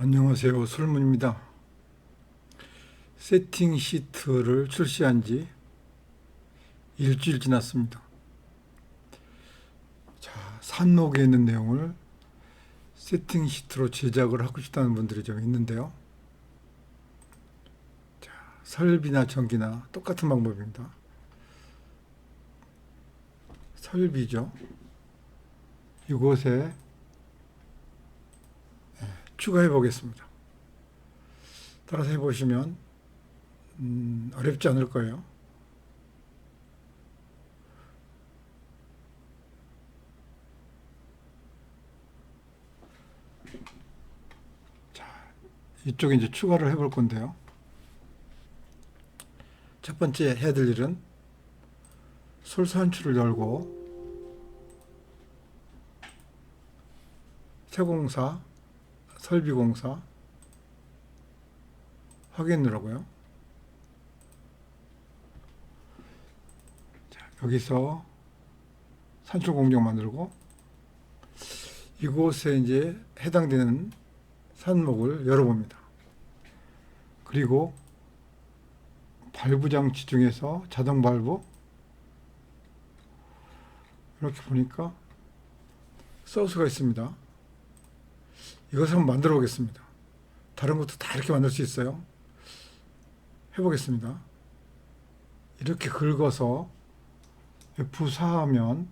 안녕하세요. 솔문입니다. 세팅 시트를 출시한 지 일주일 지났습니다. 자, 산록에 있는 내용을 세팅 시트로 제작을 하고 싶다는 분들이 좀 있는데요. 자, 설비나 전기나 똑같은 방법입니다. 설비죠. 이곳에 추가해 보겠습니다. 따라서 해보시면 음, 어렵지 않을 거예요. 자, 이쪽에 이제 추가를 해볼 건데요. 첫 번째 해야 될 일은 솔선출을 열고 세공사 설비공사 확인 누르고요. 자, 여기서 산출 공정 만들고 이곳에 이제 해당되는 산목을 열어봅니다. 그리고 발부 장치 중에서 자동 발부 이렇게 보니까 서스가 있습니다. 이것을 한번 만들어 보겠습니다. 다른 것도 다 이렇게 만들 수 있어요. 해보겠습니다. 이렇게 긁어서 F4 하면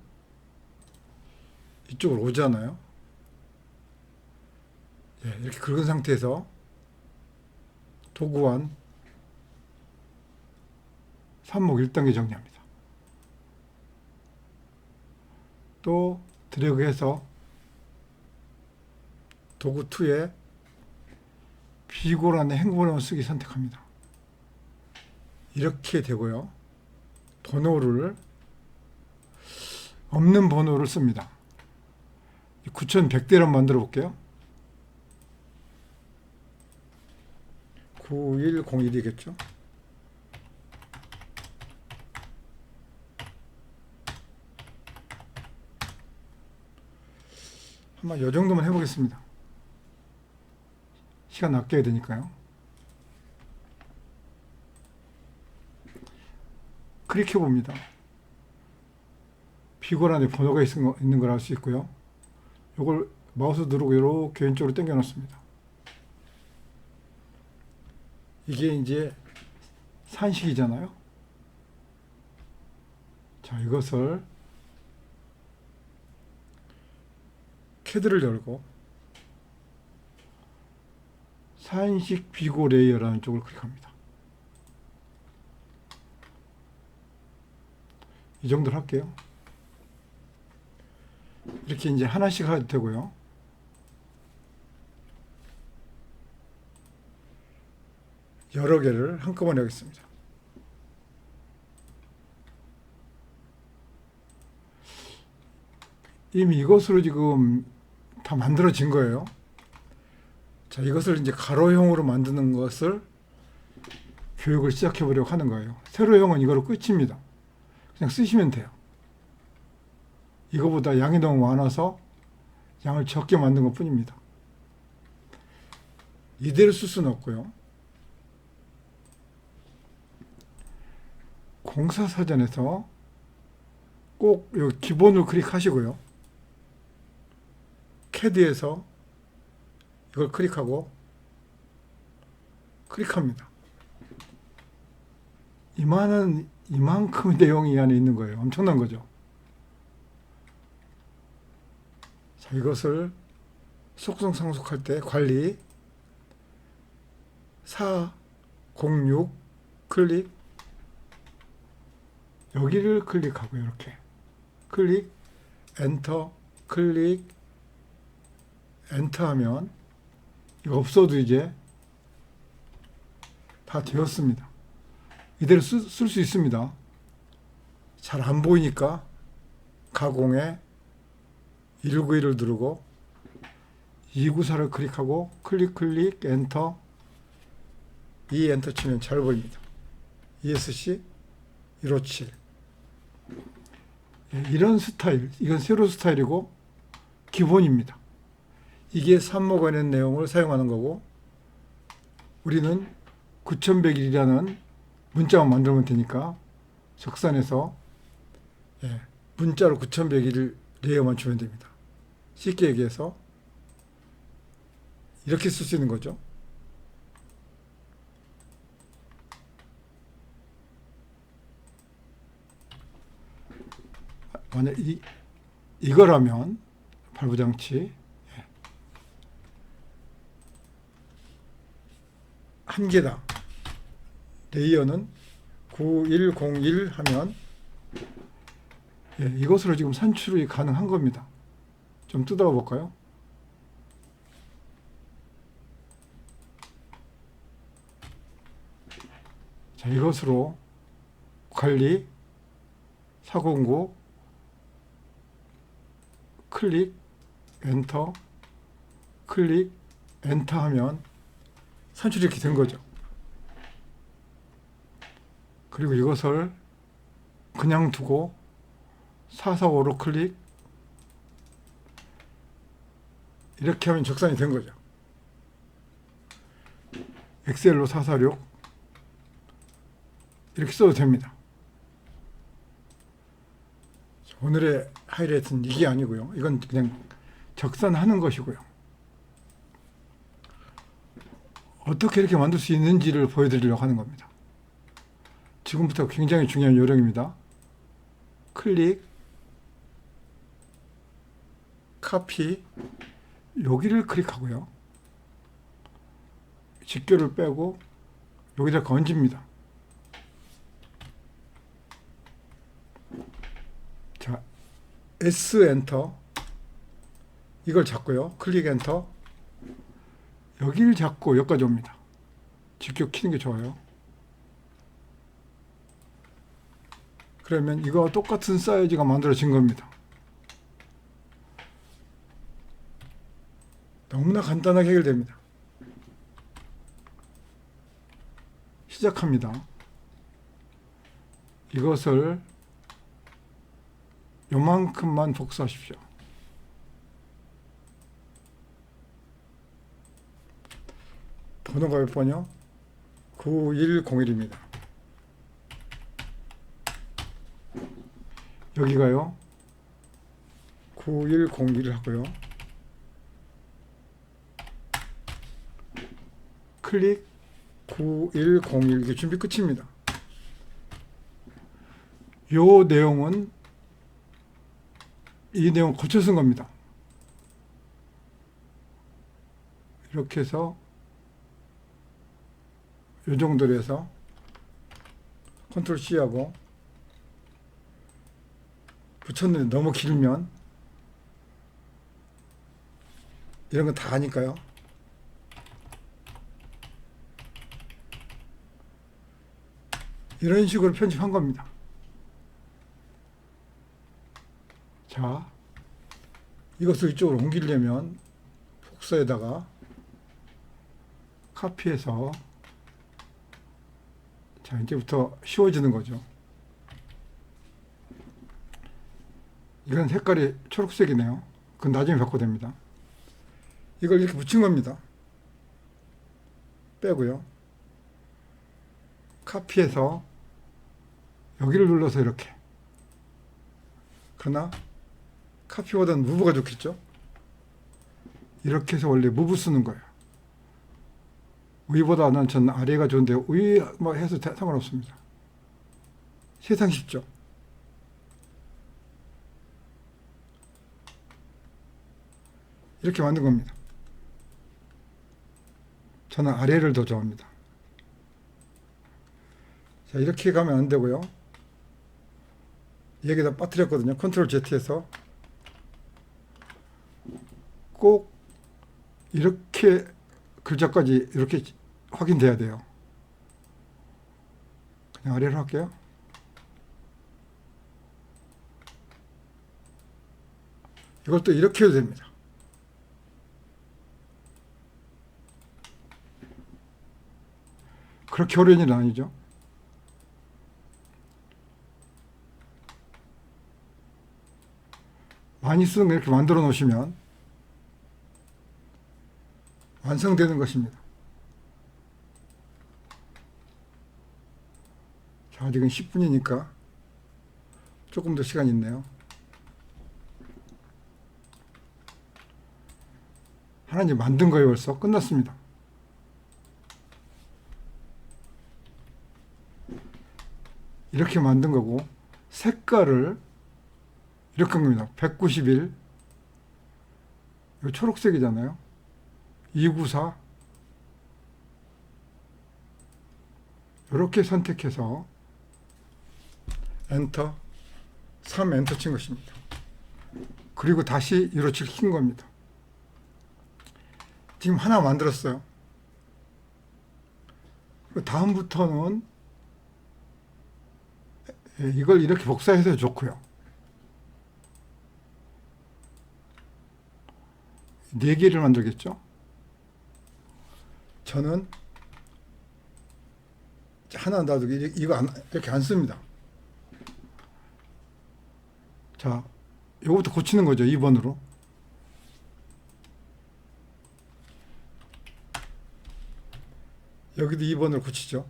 이쪽으로 오잖아요. 예, 이렇게 긁은 상태에서 도구환 3목 1단계 정리합니다. 또 드래그해서 도구 2에 비고란의 행번호 쓰기 선택합니다. 이렇게 되고요. 번호를 없는 번호를 씁니다. 9100대로 만들어 볼게요. 9101이겠죠. 한번 이 정도만 해보겠습니다. 시간 아껴야 되니까요. 클릭해 봅니다. 비걸 안에 번호가 있는 걸 알 수 있고요. 이걸 마우스 누르고 이렇게 왼쪽으로 당겨 놓습니다. 이게 이제 산식이잖아요. 자, 이것을 캐드를 열고 산식 비고 레이어라는 쪽을 클릭합니다. 이 정도로 할게요. 이렇게 이제 하나씩 해도 되고요. 여러 개를 한꺼번에 하겠습니다. 이미 이것으로 지금 다 만들어진 거예요. 자, 이것을 이제 가로형으로 만드는 것을 교육을 시작해 보려고 하는 거예요. 세로형은 이거로 끝입니다. 그냥 쓰시면 돼요. 이거보다 양이 너무 많아서 양을 적게 만든 것 뿐입니다. 이대로 쓸 수는 없고요. 공사사전에서 꼭 기본을 클릭하시고요. 캐드에서 이걸 클릭하고 클릭합니다. 이만한 이만큼 내용이 이 안에 있는 거예요. 엄청난 거죠. 자, 이것을 속성 상속할 때 관리 406 클릭 여기를 클릭하고 이렇게 클릭 엔터 클릭 엔터 하면 없어도 이제 다 되었습니다. 이대로 쓸 수 있습니다. 잘 안 보이니까 가공에 191을 누르고 294를 클릭하고 클릭 클릭 엔터 이 엔터 치면 잘 보입니다. ESC 157 이런 스타일 이건 세로 스타일이고 기본입니다. 이게 삽목원의 내용을 사용하는 거고 우리는 9101이라는 문자만 만들면 되니까 적산에서 예, 문자로 9101을 레이어만 주면 됩니다. 쉽게 얘기해서 이렇게 쓸 수 있는 거죠. 만약 이 이거라면 발부장치 예. 한 개당 레이어는 9101 하면 예, 이것으로 지금 산출이 가능한 겁니다. 좀 뜯어가 볼까요? 자, 이것으로 관리, 사공고, 클릭, 엔터, 클릭, 엔터 하면 산출이 된 거죠. 그리고 이것을 그냥 두고 445로 클릭 이렇게 하면 적산이 된 거죠. 엑셀로 446 이렇게 써도 됩니다. 오늘의 하이라이트는 이게 아니고요. 이건 그냥 적산하는 것이고요. 어떻게 이렇게 만들 수 있는지를 보여드리려고 하는 겁니다. 지금부터 굉장히 중요한 요령입니다. 클릭, 카피, 여기를 클릭하고요. 직교를 빼고 여기다 건집니다. 자, S 엔터 이걸 잡고요. 클릭 엔터 여기를 잡고 여기까지 옵니다. 직교 키는 게 좋아요. 그러면 이거와 똑같은 사이즈가 만들어진 겁니다. 너무나 간단하게 해결됩니다. 시작합니다. 이것을 요만큼만 복사하십시오. 번호가 몇 번이요? 9101입니다. 여기가요. 9101 하고요. 클릭 9101 이게 준비 끝입니다. 요 내용은 이 내용 고쳐 쓴 겁니다. 이렇게 해서 요 정도로 해서 컨트롤 C 하고 붙였는데 너무 길면 이런 거다 아니까요. 이런 식으로 편집한 겁니다. 자, 이것을 이쪽으로 옮기려면 복사에다가 카피해서 자, 이제부터 쉬워지는 거죠. 이건 색깔이 초록색이네요. 그건 나중에 바꿔도 됩니다. 이걸 이렇게 붙인 겁니다. 빼고요. 카피해서 여기를 눌러서 이렇게. 그러나 카피보다는 무브가 좋겠죠? 이렇게 해서 원래 무브 쓰는 거예요. 위보다는 전 아래가 좋은데 위 뭐 해서 다- 상관없습니다. 세상 쉽죠? 이렇게 만든 겁니다. 저는 아래를 더 좋아합니다. 자, 이렇게 가면 안 되고요. 여기다 빠뜨렸거든요. 컨트롤 Z에서 꼭 이렇게 글자까지 이렇게 확인돼야 돼요. 그냥 아래로 할게요. 이걸 또 이렇게 해도 됩니다. 그렇게 어려운 일은 아니죠. 많이 쓰는 거 이렇게 만들어 놓으시면 완성되는 것입니다. 자, 아직은 10분이니까 조금 더 시간이 있네요. 하나 이제 만든 거예요, 벌써. 끝났습니다. 이렇게 만든 거고, 색깔을 이렇게 한 겁니다. 191. 이거 초록색이잖아요. 294. 이렇게 선택해서 엔터 3 엔터 친 것입니다. 그리고 다시 이로치를 킨 겁니다. 지금 하나 만들었어요. 그 다음부터는 예, 이걸 이렇게 복사해서 좋고요. 네 개를 만들겠죠. 저는 하나 놔두고 이- 이거 안, 이렇게 안 씁니다. 자, 요거부터 고치는 거죠. 2번으로. 여기도 2번으로 고치죠.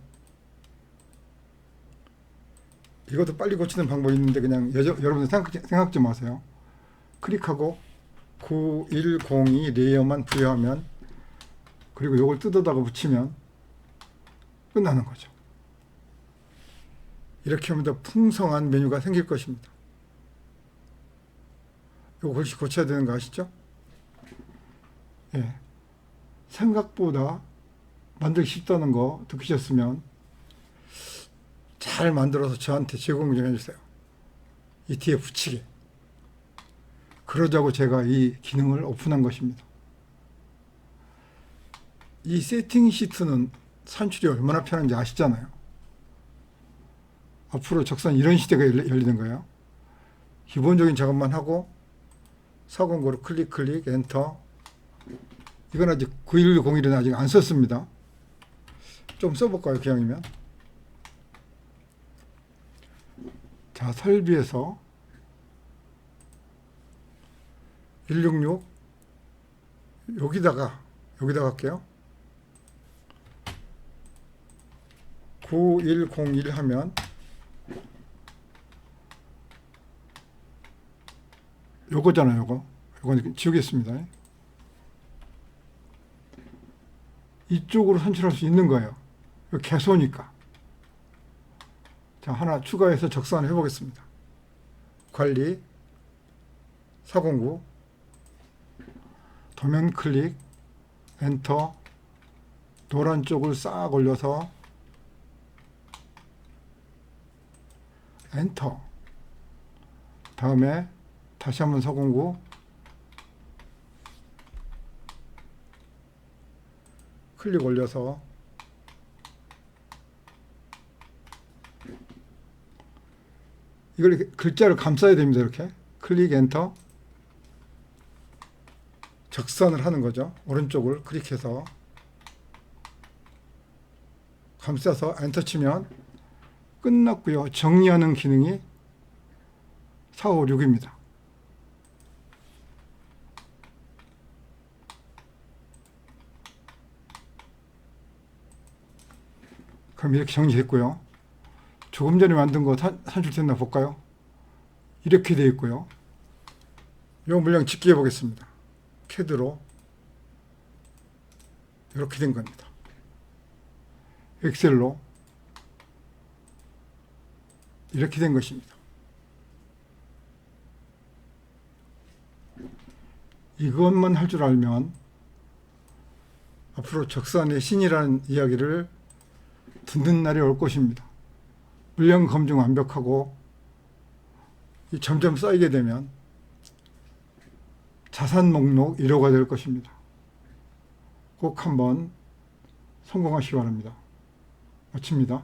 이것도 빨리 고치는 방법이 있는데 그냥 여러, 여러분들 생각, 생각 좀 하세요. 클릭하고 9102 레이어만 부여하면 그리고 이걸 뜯어다가 붙이면 끝나는 거죠. 이렇게 하면 더 풍성한 메뉴가 생길 것입니다. 이거 혹시 고쳐야 되는 거 아시죠? 예. 생각보다 만들기 쉽다는 거 듣기셨으면 잘 만들어서 저한테 제공 좀 해주세요. 이 뒤에 붙이게. 그러자고 제가 이 기능을 오픈한 것입니다. 이 세팅 시트는 산출이 얼마나 편한지 아시잖아요. 앞으로 적선 이런 시대가 열리- 열리는 거예요. 기본적인 작업만 하고 409로 클릭 클릭 엔터 이건 아직 9101은 아직 안 썼습니다. 좀 써볼까요? 기왕이면 자 설비에서 166 여기다가 여기다가 할게요. 9101 하면 요거잖아요, 요거. 요거 지우겠습니다. 이쪽으로 선출할 수 있는 거예요. 개소니까. 자, 하나 추가해서 적산을 해보겠습니다. 관리, 409, 도면 클릭, 엔터, 노란 쪽을 싹 올려서 엔터. 다음에 다시 한번 409 클릭 올려서 이걸 글자를 감싸야 됩니다. 이렇게 클릭 엔터 적선을 하는 거죠. 오른쪽을 클릭해서 감싸서 엔터 치면 끝났고요. 정리하는 기능이 456입니다. 그럼 이렇게 정리했고요. 조금 전에 만든 거 산- 산출됐나 볼까요? 이렇게 되어 있고요. 이 물량 집계해 보겠습니다. 캐드로 이렇게 된 겁니다. 엑셀로 이렇게 된 것입니다. 이것만 할 줄 알면 앞으로 적산의 신이라는 이야기를 듣는 날이 올 것입니다. 물량 검증 완벽하고 이 점점 쌓이게 되면 자산 목록 1호가 될 것입니다. 꼭 한번 성공하시기 바랍니다. 마칩니다.